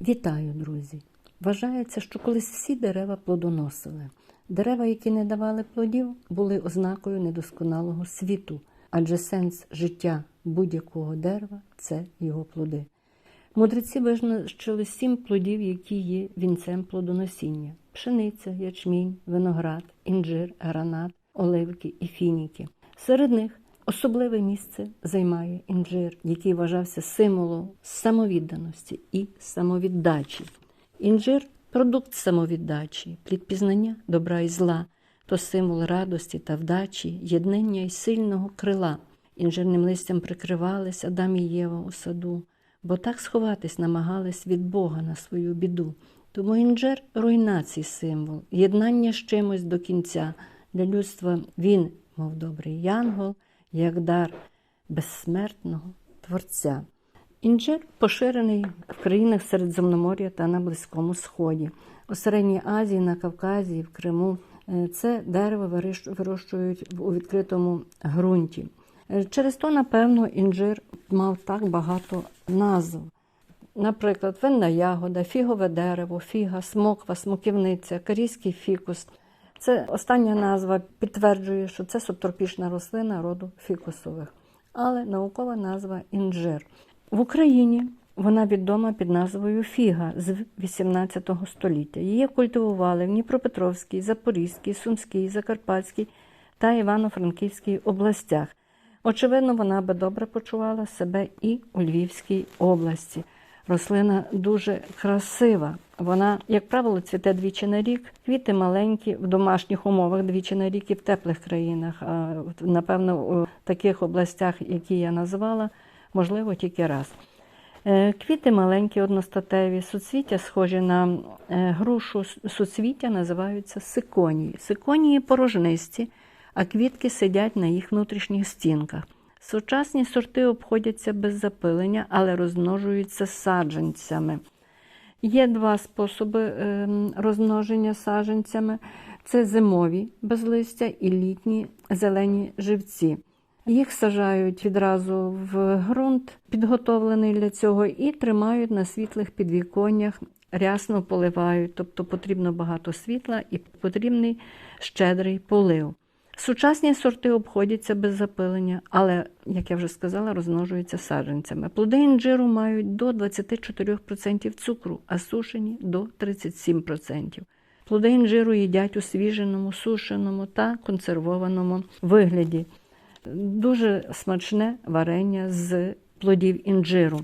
Вітаю, друзі! Вважається, що колись всі дерева плодоносили. Дерева, які не давали плодів, були ознакою недосконалого світу, адже сенс життя будь-якого дерева це його плоди. Мудреці визначили сім плодів, які є вінцем плодоносіння: пшениця, ячмінь, виноград, інжир, гранат, оливки і фініки. Серед них особливе місце займає інжир, який вважався символом самовідданості і самовіддачі. Інжир продукт самовіддачі, плід пізнання добра і зла, то символ радості та вдачі, єднання і сильного крила. Інжирним листям прикривались Адам і Єва у саду, бо так сховатись намагались від Бога на свою біду. Тому інжир руйнації символ, єднання з чимось до кінця. Для людства він, мов добрий янгол, як дар безсмертного Творця. Інжир поширений в країнах Середземномор'я та на Близькому Сході. У Середній Азії, на Кавказі, в Криму Е, це дерево вирощують у відкритому ґрунті. Е, Через то, напевно, інжир мав так багато назв. Наприклад, винна ягода, фігове дерево, фіга, смоква, смоківниця, корейський фікус. Це остання назва підтверджує, що це субтропічна рослина роду фікусових, але наукова назва інжир. В Україні вона відома під назвою фіга з 18 століття. Її культивували в Дніпропетровській, Запорізькій, Сумській, Закарпатській та Івано-Франківській областях. Очевидно, вона би добре почувала себе і у Львівській області. Рослина дуже красива. Вона, як правило, цвіте двічі на рік. Квіти маленькі в домашніх умовах двічі на рік і в теплих країнах. А напевно, у таких областях, які я назвала, можливо, тільки раз. Е, Квіти маленькі, одностатеві, суцвіття схожі на е, грушу. Суцвіття називаються сиконії. Сиконії порожнисті, а квітки сидять на їх внутрішніх стінках. Сучасні сорти обходяться без запилення, але розмножуються саджанцями. Є два способи ем, розмноження саджанцями: це зимові безлистя і літні зелені живці. Їх саджають відразу в ґрунт, підготовлений для цього, і тримають на світлих підвіконнях, рясно поливають, тобто потрібно багато світла і потрібний щедрий полив. Сучасні сорти обходяться без запилення, але, як я вже сказала, розмножуються саджанцями. Плоди інжиру мають до 24% цукру, а сушені до 37%. Плоди інжиру їдять у свіженому, сушеному та консервованому вигляді. Дуже смачне варення з плодів інжиру.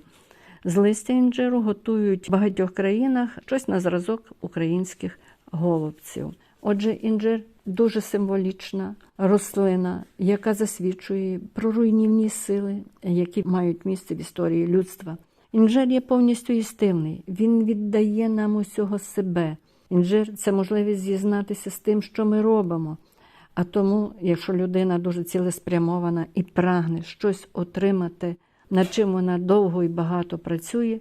З листя інжиру готують в багатьох країнах щось на зразок українських голубців. Отже, інжир дуже символічна рослина, яка засвідчує про руйнівні сили, які мають місце в історії людства. Інжир є повністю істивний, він віддає нам усього себе. Інжир це можливість зізнатися з тим, що ми робимо. А тому, якщо людина дуже цілеспрямована і прагне щось отримати, над чим вона довго і багато працює,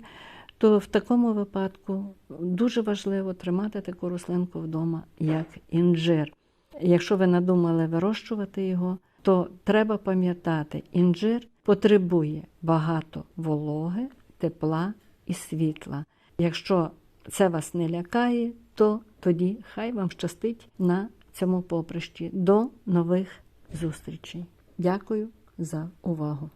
то в такому випадку дуже важливо тримати таку рослинку вдома, як інжир. Якщо ви надумали вирощувати його, то треба пам'ятати, інжир потребує багато вологи, тепла і світла. Якщо це вас не лякає, то тоді хай вам щастить на цьому поприщі. До нових зустрічей. Дякую за увагу.